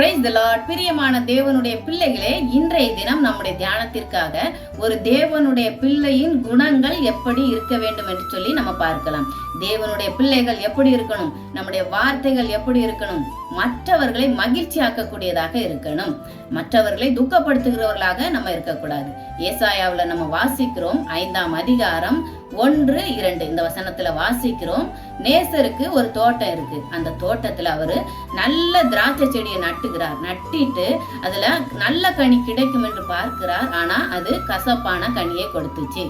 Price Lord பிரியமான தேவனுடைய பிள்ளைகளே இன்றைய தினம் நம்முடைய தியானத்திற்காக ஒரு தேவனுடைய பிள்ளையின் குணங்கள் எப்படி இருக்க வேண்டும் என்று சொல்லி நம்ம பார்க்கலாம். தேவனுடைய பிள்ளைகள் எப்படி இருக்கணும்? நம்முடைய வார்த்தைகள் எப்படி இருக்கணும்? மற்றவர்களை மகிழ்ச்சியாக்கக்கூடியதாக இருக்கணும். மற்றவர்களை துக்கப்படுத்துகிறவர்களாக நம்ம இருக்கக்கூடாது. ஏசாயாவுல நம்ம வாசிக்கிறோம் ஐந்தாம் அதிகாரம் ஒன்று இரண்டு. இந்த வசனத்துல வாசிக்கிறோம் நேசருக்கு ஒரு தோட்டம் இருக்கு. அந்த தோட்டத்துல அவரு நல்ல திராட்சை செடியை நட்டு நட்டுகிறார் நட்டிட்டு அதுல நல்ல கனி கிடைக்கும் என்று பார்க்கிறார். ஆனா அது கசப்பான கனியை கொடுத்துச்சு.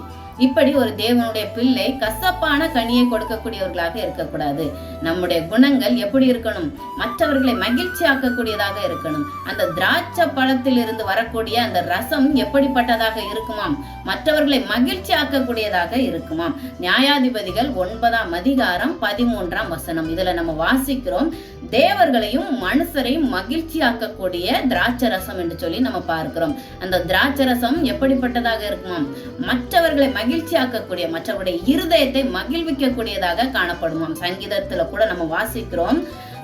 இப்படி ஒரு தேவனுடைய பிள்ளை கசப்பான கனியை கொடுக்கக்கூடியவர்களாக இருக்கக்கூடாது. நம்முடைய குணங்கள் எப்படி இருக்கணும்? மற்றவர்களை மகிழ்ச்சி ஆக்கக்கூடியதாக இருக்கணும். அந்த திராட்சை பழத்தில் இருந்து வரக்கூடிய அந்த ரசம் எப்படிப்பட்டதாக இருக்குமாம்? மற்றவர்களை மகிழ்ச்சி ஆக்கக்கூடியதாக இருக்குமாம். நியாயாதிபதிகள் ஒன்பதாம் அதிகாரம் பதிமூன்றாம் வசனம். இதுல நம்ம வாசிக்கிறோம் தேவர்களையும் மனுஷரையும் மகிழ்ச்சி ஆக்கக்கூடிய திராட்சை ரசம் என்று சொல்லி நம்ம பார்க்கிறோம். அந்த திராட்சை ரசம் எப்படிப்பட்டதாக இருக்குமாம்? மற்றவர்களை மகிழ்ச்சி ஆக்கக்கூடிய மற்றவருடைய இருதயத்தை மகிழ்விக்கக்கூடியதாக காணப்படுமாம் சங்கீதத்துல கூட நம்ம வாசிக்கிறோம்.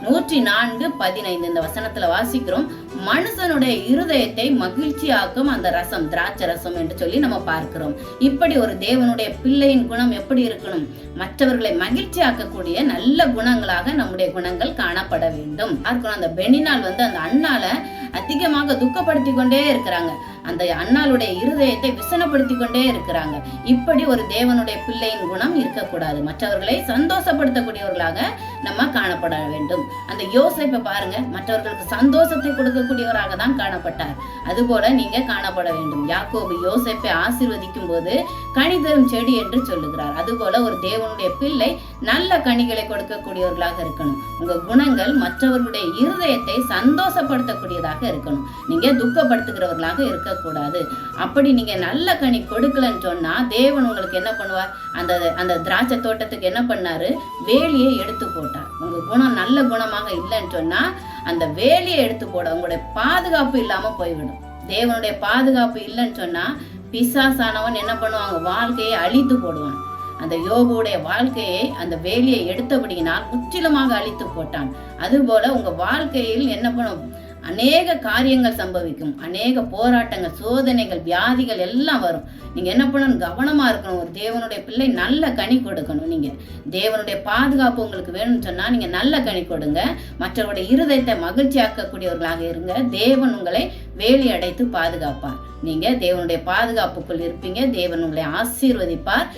நூற்றி நான்கு பதினைந்து இந்த வசனத்துல வாசிக்கிறோம். மனுஷனுடைய இருதயத்தை மகிழ்ச்சியாக்கும் அந்த ரசம் திராட்சை ரசம் என்று சொல்லி நம்ம பார்க்கிறோம். இப்படி ஒரு தேவனுடைய பிள்ளையின் குணம் எப்படி இருக்கணும்? மற்றவர்களை மகிழ்ச்சி ஆக்கக்கூடிய நல்ல குணங்களாக நம்முடைய குணங்கள் காணப்பட வேண்டும். பார்க்கணும் அந்த பெனினால் வந்து அந்த அண்ணால அதிகமாக துக்கப்படுத்தி கொண்டே இருக்கிறாங்க. அந்த அண்ணாளுடைய இருதயத்தை விசனப்படுத்தி கொண்டே இருக்கிறாங்க. இப்படி ஒரு தேவனுடைய பிள்ளையின் குணம் இருக்கக்கூடாது. மற்றவர்களை சந்தோஷப்படுத்தக்கூடியவர்களாக நம்ம காணப்பட வேண்டும். அந்த யோசிப்பை பாருங்க. மற்றவர்களுக்கு சந்தோஷத்தை கொடுக்கக்கூடியவராக தான் காணப்பட்டார். அதுபோல நீங்க காணப்பட வேண்டும். யாக்கோபு யோசிப்பை ஆசிர்வதிக்கும் போது கனி தரும் செடி என்று சொல்லுகிறார். அதுபோல ஒரு தேவனுடைய பிள்ளை நல்ல கனிகளை கொடுக்கக்கூடியவர்களாக இருக்கணும். உங்க குணங்கள் மற்றவர்களுடைய இருதயத்தை சந்தோஷப்படுத்தக்கூடியதாக இருக்கணும். நீங்க துக்கப்படுத்துகிறவர்களாக கொடுக்கக்கூடாது அப்படி நீங்க நல்ல கனி கொடுக்கலன்னு சொன்னா தேவன் உங்களுக்கு என்ன பண்ணுவார்? அந்த அந்த திராட்சை தோட்டத்துக்கு என்ன பண்ணாரு? வேலியை எடுத்து போட்டார். உங்க குணம் நல்ல குணமாக இல்லைன்னு சொன்னா அந்த வேலியை எடுத்து போட உங்களுடைய பாதுகாப்பு இல்லாம போய்விடும். தேவனுடைய பாதுகாப்பு இல்லைன்னு சொன்னா பிசாசானவன் என்ன பண்ணுவாங்க வாழ்க்கையை அழித்து போடுவான். அந்த யோகுடைய வாழ்க்கையை அந்த வேலியை எடுத்தபடியினால் முற்றிலுமாக அழித்து போட்டான். அதுபோல உங்க வாழ்க்கையில் என்ன பண்ணும்? அநேக காரியங்கள் சம்பவிக்கும். அநேக போராட்டங்கள் சோதனைகள் வியாதிகள் எல்லாம் வரும். நீங்கள் என்ன பண்ணணும்? கவனமாக இருக்கணும். ஒரு தேவனுடைய பிள்ளை நல்ல கனி கொடுக்கணும். நீங்கள் தேவனுடைய பாதுகாப்பு உங்களுக்கு வேணும்னு சொன்னால் நீங்கள் நல்ல கனி கொடுங்க. மற்றவருடைய இருதயத்தை மகிழ்ச்சியாக்கக்கூடியவர்களாக இருங்க. தேவன் உங்களை வேலி அடைத்து பாதுகாப்பார். நீங்கள் தேவனுடைய பாதுகாப்புக்குள் இருப்பீங்க. தேவன் உங்களை ஆசீர்வதிப்பார்.